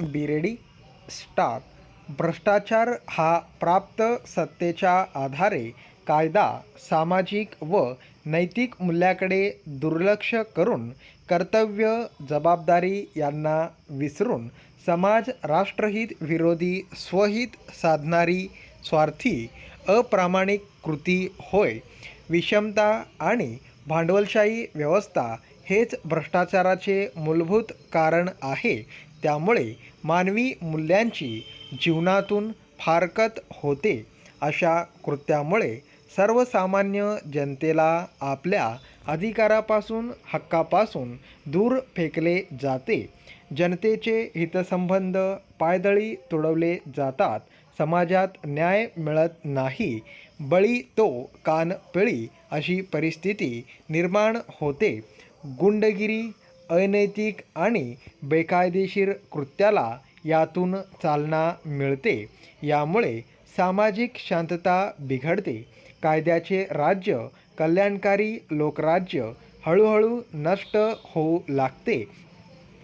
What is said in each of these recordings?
बिरेडी staff भ्रष्टाचार हा प्राप्त सत्तेच्या आधारे कायदा सामाजिक व नैतिक मूल्याकडे दुर्लक्ष करून कर्तव्य जबाबदारी यांना विसरून समाज राष्ट्रहित विरोधी स्वहित साधणारी स्वार्थी अप्रामाणिक कृती होय विषमता आणि भांडवलशाही व्यवस्था हेच भ्रष्टाचाराचे मूलभूत कारण आहे त्यामुळे मानवी मूल्यांची जीवनातून फारकत होते अशा कृत्यामुळे सर्वसामान्य जनतेला आपल्या अधिकारापासून हक्कापासून दूर फेकले जाते. जनतेचे हितसंबंध पायदळी तुडवले जातात. समाजात न्याय मिळत नाही. बळी तो कान पिळी अशी परिस्थिती निर्माण होते. गुंडगिरी अनैतिक आणि बेकायदेशीर कृत्याला यातून चालना मिळते. यामुळे सामाजिक शांतता बिघडते. कायद्याचे राज्य कल्याणकारी लोकराज्य हळूहळू नष्ट होऊ लागते.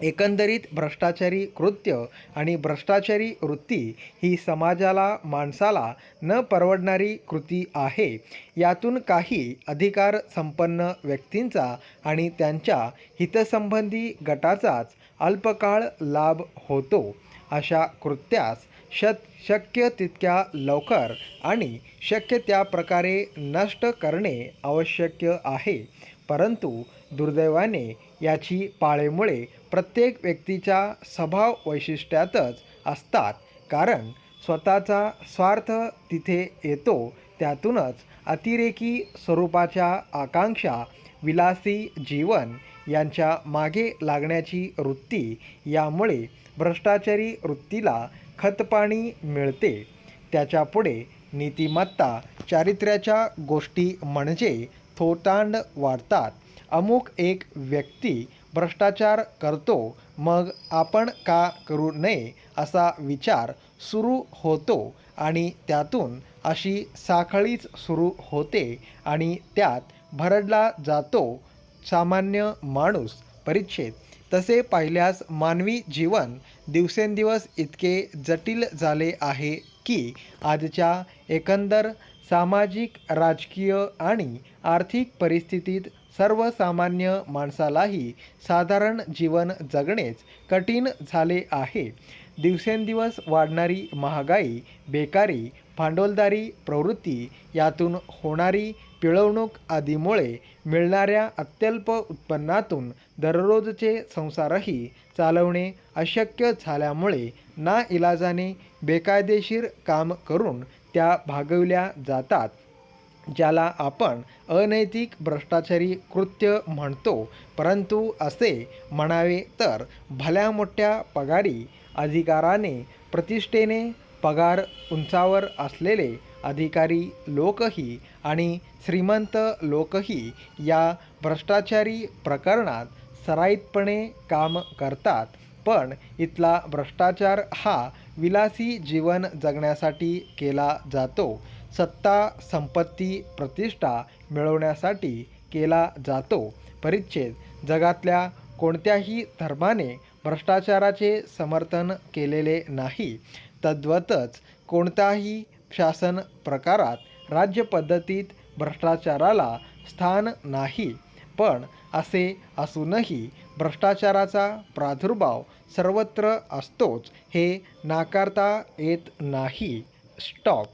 एकंदरीत भ्रष्टाचारी कृत्य आणि भ्रष्टाचारी वृत्ती ही समाजाला माणसाला न परवडणारी कृती आहे. यातून काही अधिकार संपन्न व्यक्तींचा आणि त्यांच्या हितसंबंधी गटाचाच अल्पकाळ लाभ होतो. अशा कृत्यास शत शक्य तितक्या लवकर आणि शक्य त्या प्रकारे नष्ट करणे आवश्यक आहे. परंतु दुर्दैवाने याची पाळेमुळे प्रत्येक व्यक्तीच्या स्वभाव वैशिष्ट्यातच असतात. कारण स्वतःचा स्वार्थ तिथे येतो त्यातूनच अतिरेकी स्वरूपाच्या आकांक्षा विलासी जीवन यांच्या मागे लागण्याची वृत्ती यामुळे भ्रष्टाचारी वृत्तीला खतपाणी मिळते. त्याच्यापुढे नीतिमत्ता चारित्र्याच्या गोष्टी म्हणजे थोतांड वाढतात. अमुक एक व्यक्ती भ्रष्टाचार करतो मग आपण का करू नये असा विचार सुरू होतो आणि त्यातून अशी साखळीच सुरू होते आणि त्यात भरडला जातो सामान्य माणूस परिच्छेद. तसे पाहिल्यास मानवी जीवन दिवसेंदिवस इतके जटिल झाले आहे की आजच्या एकंदर सामाजिक राजकीय आणि आर्थिक परिस्थितीत सर्वसामान्य माणसालाही साधारण जीवन जगणेच कठीण झाले आहे. दिवसेंदिवस वाढणारी महागाई बेकारी भांडवलदारी प्रवृत्ती यातून होणारी पिळवणूक आदीमुळे मिळणाऱ्या अत्यल्प उत्पन्नातून दररोजचे संसारही चालवणे अशक्य झाल्यामुळे नाइलाजाने बेकायदेशीर काम करून त्या भागविल्या जातात ज्याला आपण अनैतिक भ्रष्टाचारी कृत्य म्हणतो. परंतु असे म्हणावे तर भल्या मोठ्या पगारी अधिकाराने प्रतिष्ठेने पगार उंचावर असलेले अधिकारी लोकही आणि श्रीमंत लोकही या भ्रष्टाचारी प्रकरणात सराईतपणे काम करतात. पण इथला भ्रष्टाचार हा विलासी जीवन जगण्यासाठी केला जातो. सत्ता संपत्ती प्रतिष्ठा मिळवण्यासाठी केला जातो. परिच्छेद जगातल्या कोणत्याही धर्माने भ्रष्टाचाराचे समर्थन केलेले नाही. तद्वतच कोणत्याही शासन प्रकारात राज्यपद्धतीत भ्रष्टाचाराला स्थान नाही पण असे असूनही भ्रष्टाचाराचा प्रादुर्भाव सर्वत्र असतोच हे नाकारता येत नाही. स्टॉप.